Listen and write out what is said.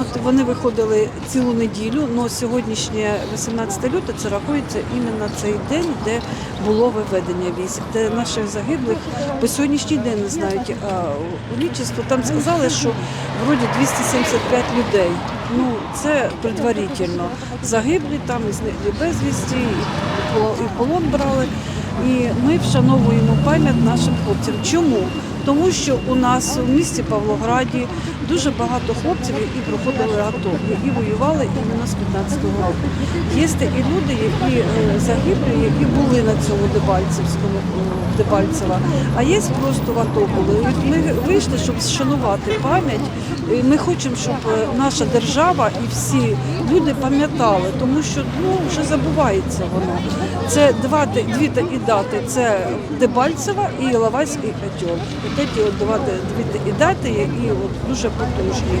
От вони виходили цілу неділю, але сьогоднішнє 18 лютого це рахується іменно цей день, де було виведення військ, де наших загиблих по сьогоднішній день не знають. Лічество там сказали, що вроді 275 людей. Ну це предварительно. Загиблі там і зникли безвісті, і полон брали. І ми вшановуємо пам'ять нашим хлопцям. Чому? Тому що у нас у місті Павлограді дуже багато хлопців, які проходили АТО, які воювали іменно з 15-го року. Є і люди, які е, загиблі, які були на цьому Дебальцевському е, Дебальцева, а є просто в АТО були. Ми вийшли, щоб вшанувати пам'ять. Ми хочемо, щоб е, наша держава і всі люди пам'ятали, тому що ну вже забувається воно. Це два дві дати: це Дебальцева і Іловайський котел. От от давати дві дати, які от дуже потужні.